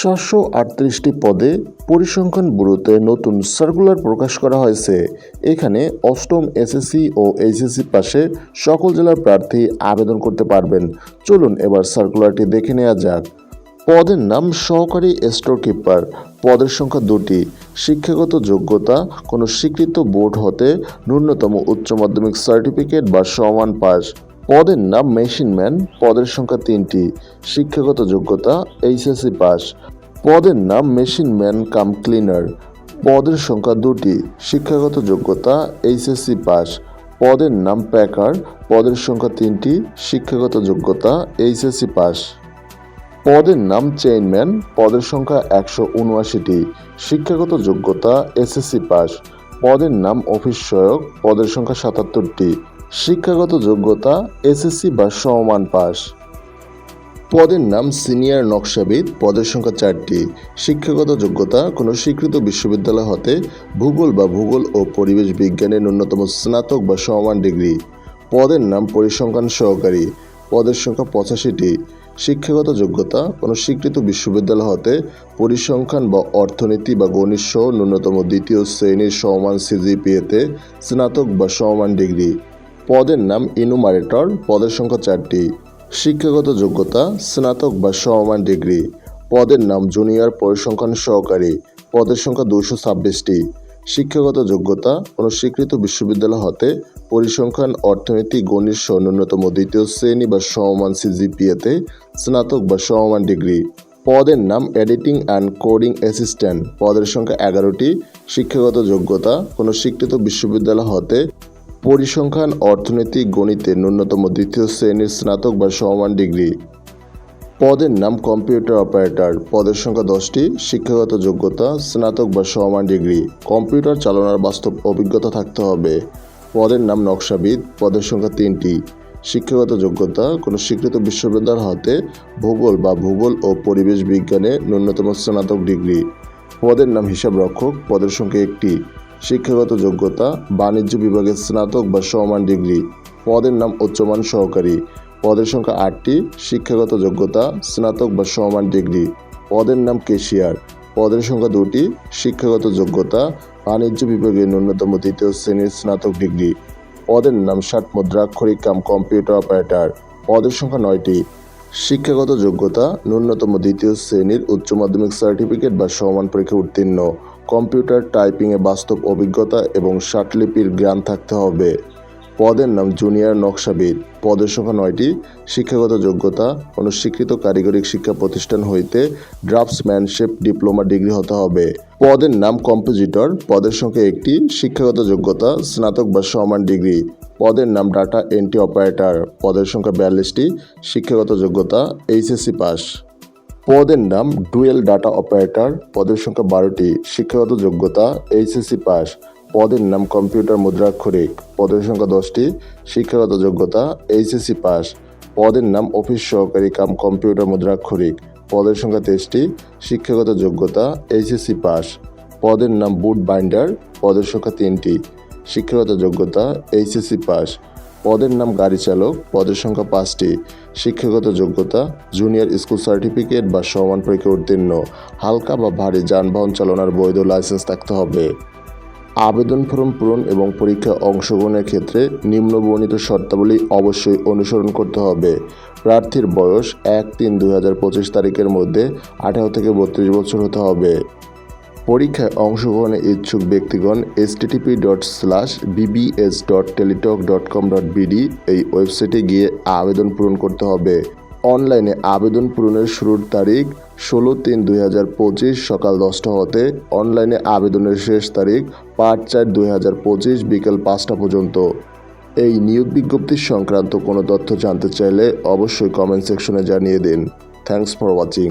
সাতশো আটত্রিশটি পদে পরিসংখ্যান ব্যুরোতে নতুন সার্কুলার প্রকাশ করা হয়েছে। এখানে অষ্টম এসএসসি ও এইচএসসি পাশে সকল জেলার প্রার্থী আবেদন করতে পারবেন। চলুন এবার সার্কুলারটি দেখে নেওয়া যাক। পদের নাম সহকারী স্টোর কিপার পদের সংখ্যা দুটি। শিক্ষাগত যোগ্যতা। কোনো স্বীকৃত বোর্ড হতে ন্যূনতম উচ্চ মাধ্যমিক সার্টিফিকেট বা সমান পাস। পদের নাম মেশিনম্যান পদের সংখ্যা তিনটি। শিক্ষাগত যোগ্যতা, এইচএসসি পাস। পদের নাম মেশিনম্যান কাম ক্লিনার। পদের সংখ্যা দুটি। শিক্ষাগত যোগ্যতা, এইচএসসি পাস। পদের নাম প্যাকার। পদের সংখ্যা তিনটি। শিক্ষাগত যোগ্যতা, এইচএসসি পাস। পদের নাম চেইনম্যান পদের সংখ্যা একশো উনআশিটি। শিক্ষাগত যোগ্যতা, এসএসসি পাস। পদের নাম অফিস সহায়ক। পদের সংখ্যা সাতাত্তরটি। শিক্ষাগত যোগ্যতা, এসএসসি বা সমমান পাস। পদের নাম সিনিয়র নকশাবিদ, পদের সংখ্যা চারটি। শিক্ষাগত যোগ্যতা, কোনো স্বীকৃত বিশ্ববিদ্যালয় হতে ভূগোল বা ভূগোল ও পরিবেশ বিজ্ঞানের ন্যূনতম স্নাতক বা সমান ডিগ্রি। পদের নাম পরিসংখ্যান সহকারী, পদের সংখ্যা পঁচাশিটি। শিক্ষাগত যোগ্যতা, কোনো স্বীকৃত বিশ্ববিদ্যালয় হতে পরিসংখ্যান বা অর্থনীতি বা গণিত সহ ন্যূনতম দ্বিতীয় শ্রেণির সমান সিজিপিএতে স্নাতক বা সমান ডিগ্রি। পদের নাম ইনুমারেটর। পদের সংখ্যা চারটি। শিক্ষাগত যোগ্যতা, স্নাতক বা সমমান ডিগ্রি। পদের নাম জুনিয়র পরিসংখ্যান সহকারী। পদের সংখ্যা দুশো ছাব্বিশটি। শিক্ষাগত যোগ্যতা কোনো স্বীকৃত বিশ্ববিদ্যালয় হতে পরিসংখ্যান, অর্থনীতি, গণিত সহ ন্যূনতম দ্বিতীয় শ্রেণি বা সমমান সিজিপিএতে স্নাতক বা সমমান ডিগ্রি। পদের নাম এডিটিং অ্যান্ড কোডিং অ্যাসিস্ট্যান্ট। পদের সংখ্যা এগারোটি। শিক্ষাগত যোগ্যতা কোনো স্বীকৃত বিশ্ববিদ্যালয় হতে পরিসংখ্যান, অর্থনীতি গণিতে ন্যূনতম দ্বিতীয় শ্রেণির স্নাতক বা সমমান ডিগ্রি। পদের নাম কম্পিউটার অপারেটর। পদের সংখ্যা দশটি। শিক্ষাগত যোগ্যতা, স্নাতক বা সমমান ডিগ্রি। কম্পিউটার চালানোর বাস্তব অভিজ্ঞতা থাকতে হবে। পদের নাম নকশাবিদ। পদের সংখ্যা তিনটি। শিক্ষাগত যোগ্যতা, কোনো স্বীকৃত বিশ্ববিদ্যালয় হতে ভূগোল বা ভূগোল ও পরিবেশ বিজ্ঞানে ন্যূনতম স্নাতক ডিগ্রি। পদের নাম হিসাবরক্ষক। পদের সংখ্যা একটি। শিক্ষাগত যোগ্যতা, বাণিজ্য বিভাগের স্নাতক বা সমান ডিগ্রি। পদের নাম উচ্চমান সহকারী। পদের সংখ্যা আটটি, শিক্ষাগত যোগ্যতা, স্নাতক বা সমান ডিগ্রি। পদের নাম কেশিয়ার। পদের সংখ্যা দুটি, শিক্ষাগত যোগ্যতা, বাণিজ্য বিভাগের ন্যূনতম দ্বিতীয় শ্রেণির স্নাতক ডিগ্রি। পদের নাম ষাট মুদ্রাক্ষরিক কাম কম্পিউটার অপারেটর। পদের সংখ্যা নয়টি, শিক্ষাগত যোগ্যতা, ন্যূনতম দ্বিতীয় শ্রেণির উচ্চ মাধ্যমিক সার্টিফিকেট বা সমান পরীক্ষা উত্তীর্ণ। কম্পিউটার টাইপিংয়ে বাস্তব অভিজ্ঞতা এবং ষাটলিপির জ্ঞান থাকতে হবে। পদের নাম জুনিয়র নকশাবিদ। পদের সংখ্যা নয়টি। শিক্ষাগত যোগ্যতা কোনো স্বীকৃত কারিগরি শিক্ষা প্রতিষ্ঠান হইতে ড্রাফটসম্যানশিপ ডিপ্লোমা ডিগ্রি হতে হবে। পদের নাম কম্পোজিটর। পদের সংখ্যা একটি। শিক্ষাগত যোগ্যতা, স্নাতক বা সমান ডিগ্রি। পদের নাম ডাটা এন্ট্রি অপারেটর। পদের সংখ্যা বিয়াল্লিশটি। শিক্ষাগত যোগ্যতা, এইচএসসি পাস। পদের নাম ডুয়েল ডাটা অপারেটর। পদের সংখ্যা বারোটি। শিক্ষাগত যোগ্যতা, এইচএসসি পাস। পদের নাম কম্পিউটার মুদ্রাক্ষরিক। পদের সংখ্যা দশটি। শিক্ষাগত যোগ্যতা, এইচএসসি পাস। পদের নাম অফিস সহকারী কাম কম্পিউটার মুদ্রাক্ষরিক। পদের সংখ্যা তেইশটি। শিক্ষাগত যোগ্যতা, এইচএসসি পাস। পদের নাম বুট বাইন্ডার। পদের সংখ্যা তিনটি। শিক্ষাগত যোগ্যতা, এইচএসসি পাস। পদের নাম গাড়ি চালক, পদের সংখ্যা পাঁচটি। শিক্ষাগত যোগ্যতা জুনিয়র স্কুল সার্টিফিকেট বা সমান পরীক্ষা উত্তীর্ণ। হালকা বা ভারী যানবাহন চালানোর বৈধ লাইসেন্স থাকতে হবে। আবেদন ফর্ম পূরণ এবং পরীক্ষায় অংশগ্রহণের ক্ষেত্রে নিম্নবর্ণিত শর্তাবলী অবশ্যই অনুসরণ করতে হবে। প্রার্থীর বয়স এক তিন পঁচিশ তারিখের মধ্যে আঠারো থেকে বত্রিশ বছর হতে হবে। পরীক্ষায় অংশগ্রহণে ইচ্ছুক ব্যক্তিগণ S TTP dot slash BBS dot Teletalk dot com dot BD এই ওয়েবসাইটে গিয়ে আবেদন পূরণ করতে হবে। অনলাইনে আবেদন পূরণের শুরুর তারিখ ষোলো তিন দুই হাজার পঁচিশ সকাল দশটা হতে, অনলাইনে আবেদনের শেষ তারিখ পাঁচ চার দুই হাজার পঁচিশ বিকেল পাঁচটা পর্যন্ত। এই নিয়োগ বিজ্ঞপ্তি সংক্রান্ত কোনো তথ্য জানতে চাইলে অবশ্যই কমেন্ট সেকশনে জানিয়ে দিন। Thanks for watching